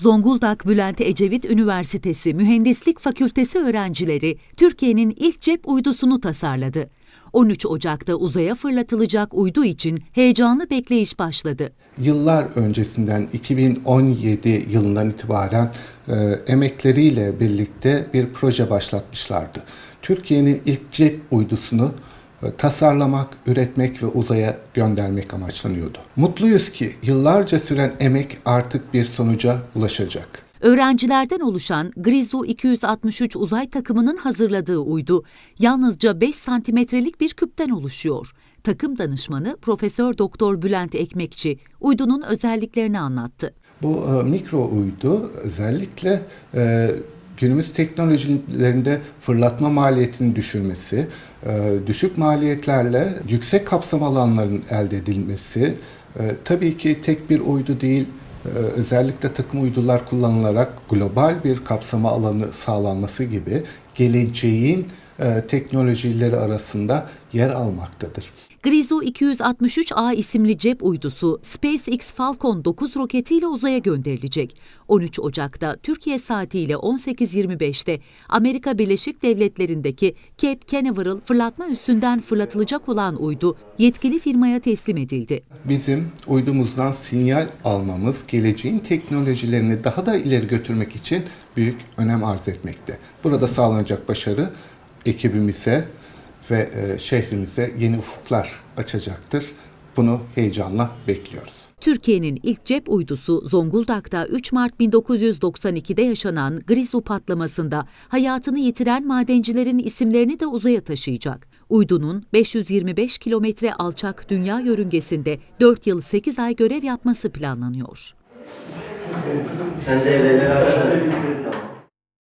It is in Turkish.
Zonguldak Bülent Ecevit Üniversitesi Mühendislik Fakültesi öğrencileri Türkiye'nin ilk cep uydusunu tasarladı. 13 Ocak'ta uzaya fırlatılacak uydu için heyecanlı bekleyiş başladı. Yıllar öncesinden 2017 yılından itibaren e, emekleriyle birlikte bir proje başlatmışlardı. Türkiye'nin ilk cep uydusunu tasarlamak, üretmek ve uzaya göndermek amaçlanıyordu. Mutluyuz ki yıllarca süren emek artık bir sonuca ulaşacak. Öğrencilerden oluşan Grizu 263 uzay takımının hazırladığı uydu yalnızca 5 santimetrelik bir küpten oluşuyor. Takım danışmanı Profesör Doktor Bülent Ekmekçi uydunun özelliklerini anlattı. Bu e, mikro uydu özellikle e, günümüz teknolojilerinde fırlatma maliyetini düşürmesi, e, düşük maliyetlerle yüksek kapsam alanların elde edilmesi, e, tabii ki tek bir uydu değil, e, özellikle takım uydular kullanılarak global bir kapsama alanı sağlanması gibi geleceğin e, teknolojileri arasında yer almaktadır. Grizu 263A isimli cep uydusu SpaceX Falcon 9 roketiyle uzaya gönderilecek. 13 Ocak'ta Türkiye saatiyle 18.25'te Amerika Birleşik Devletleri'ndeki Cape Canaveral fırlatma üssünden fırlatılacak olan uydu yetkili firmaya teslim edildi. Bizim uydumuzdan sinyal almamız geleceğin teknolojilerini daha da ileri götürmek için büyük önem arz etmekte. Burada sağlanacak başarı ekibimize ve e, şehrimize yeni ufuklar açacaktır. Bunu heyecanla bekliyoruz. Türkiye'nin ilk cep uydusu Zonguldak'ta 3 Mart 1992'de yaşanan Grizu patlamasında hayatını yitiren madencilerin isimlerini de uzaya taşıyacak. Uydunun 525 kilometre alçak dünya yörüngesinde 4 yıl 8 ay görev yapması planlanıyor. Sen de